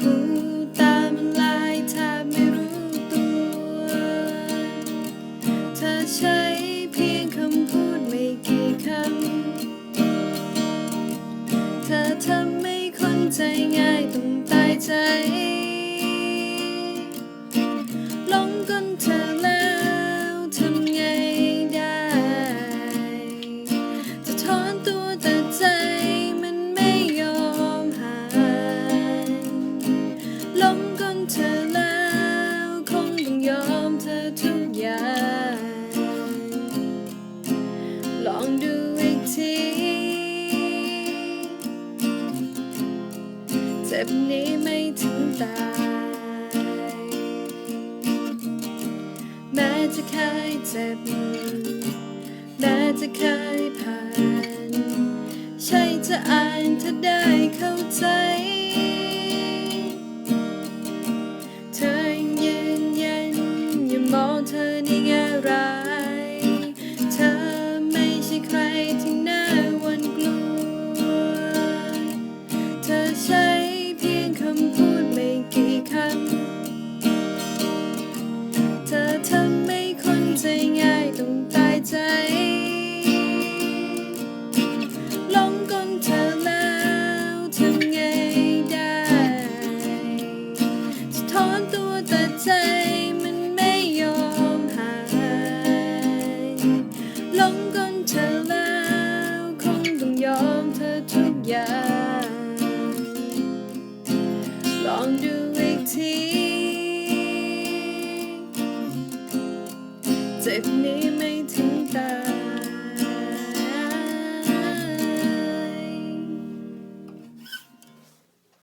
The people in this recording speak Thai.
ฟูตามัลายแทบไม่รู้ตัวเธอใช้เพียงคำพูดไม่กี่คำ เธอทำให้คนใจง่ายต้องตายใจหลงกนเธอ จ็บนี้ไม่ถึงตาย แม้จะเคยเจ็บ แม้จะเคยผ่าน ใช่จะอ่านเธอได้เข้าใจ เธอยังยืนยันอย่ามองเธอในแง่ร้าย ตัวแต่ใจมันไม่ยอมหายหลงกลเธอแล้วคงต้องยอมเธอทุกอย่าง ลองดูอีกทีเจ็บนี้ไม่